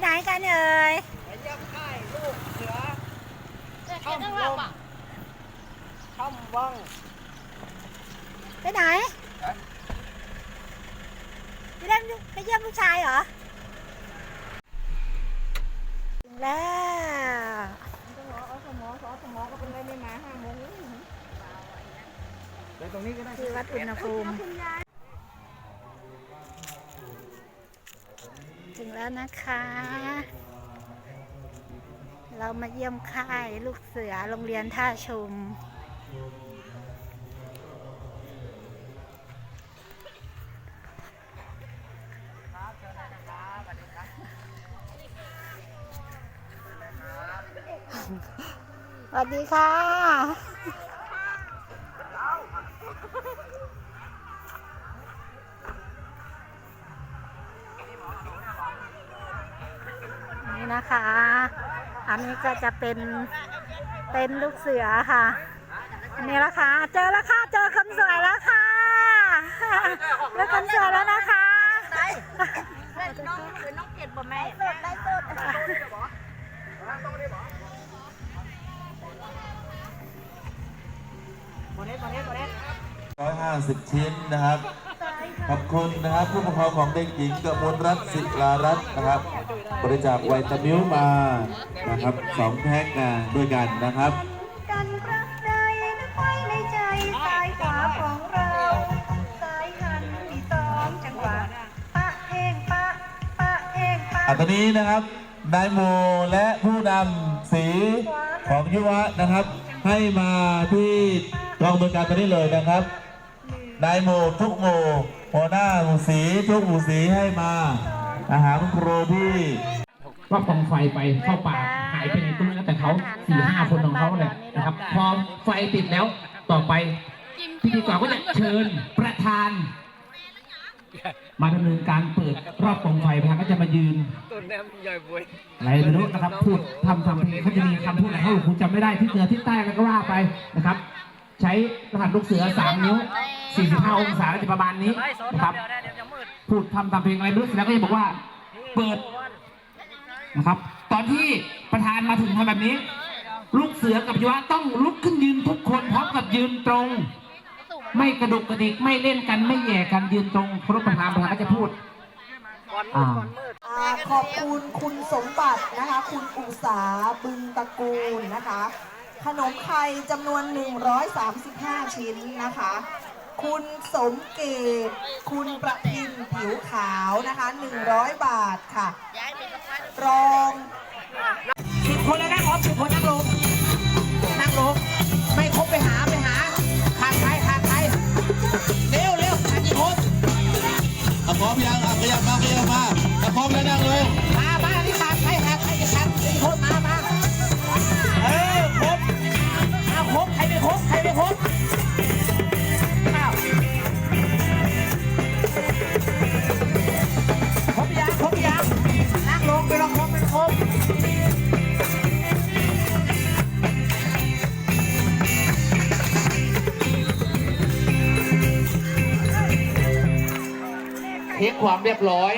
ไหนกันเอ่ยไปเยี่ยมค่ายลูกเสือช่องลมช่อมว่องไปไหนไปเล่นไปเยี่ยมลูกชายเหรอถึงแล้วสมอเอาสมอสอสมอก็เป็นไรไม่มาห้าโมงไปตรงนี้ก็ได้ที่วัดอุณหภูมิ ถึงแล้วนะคะ เรามาเยี่ยมค่ายลูกเสือโรงเรียนท่าชุมสวัสดีค่ะ นะคะ อันนี้ก็จะเป็นเต็นลูกเสือค่ะนนี้ละค่ะ เจอแล้วค่ะ เจอคนสวยแล้วค่ะเจอคนสวยแล้วนะคะน้องเป็นน้องเกดบ่แม่ได้สดโมเน็ตโมเน็ตโมเน็ต150ชิ้นนะครับ ขอบคุณนะครับผู้ปกครองของเด็กหญิงกมลรัตน์ศิลารัตน์นะครับ บริจาคไวตามิลมานะครับสองแพ็คนะด้วยกันนะครับกันรักใดนึกไว้ในใจสายขวาของเราสายหันที่สองจังหวะปะเองปะปะเองปะอันตอนนี้นะครับนายโมและผู้นำสีของยุวะนะครับ ให้มาที่กองบริการตอนนี้เลยนะครับ นายโมทุกโมหัวหน้าหมู่สีทุกหมู่สีให้มาอาหารคุณครูที่ก็กองไฟไปเข้าป่าหายไปไหนก็ไม่รู้แต่เขาสี่ห้าคนของเขาเนี่ยนะครับพอไฟติดแล้วต่อไปพิธีกรก็จะเชิญประธาน มาดำเนินการเปิดรอบกองไฟประธานก็จะมายืนอะไรไม่รู้นะครับพูดทำทำเพลงเขาจะมีคำพูดอะไรเขาหลวงคุณจำไม่ได้ที่เหนือที่ใต้ก็ว่าไปนะครับ ใช้รหัสลูกเสือสามนิ้ว 45 องศาจะประมาณนี้นะครับพูดทำตามเพลงอะไรไม่รู้เสร็จแล้วก็จะบอกว่าเปิดนะครับ ตอนที่ประธานมาถึงทำแบบนี้ ลูกเสือกับยุวะต้องลุกขึ้นยืนทุกคนพร้อมกับยืนตรง ไม่กระดุกกระดิกไม่เล่นกันไม่แย่กันยืนตรงครบประธานประธานก็จะพูดอขอบคุณคุณสมบัตินะคะ คุณอุษาบึงตระกูลนะคะ ขนมไทยจำนวน 135 ชิ้นนะคะ คุณสมเกตคุณประพินผิวขาวนะคะ 100 บาทค่ะ รองสิบคนแล้วนะขอสิบคนนั่งลงนั่งลงไม่ครบไปหาไปหาขาดใครขาดใครเร็วเร็วขาดกี่คนอะพร้อมยังอะขยับมาขยับมาอะพร้อมแล้วนั่งเลย เทคความเรียบร้อย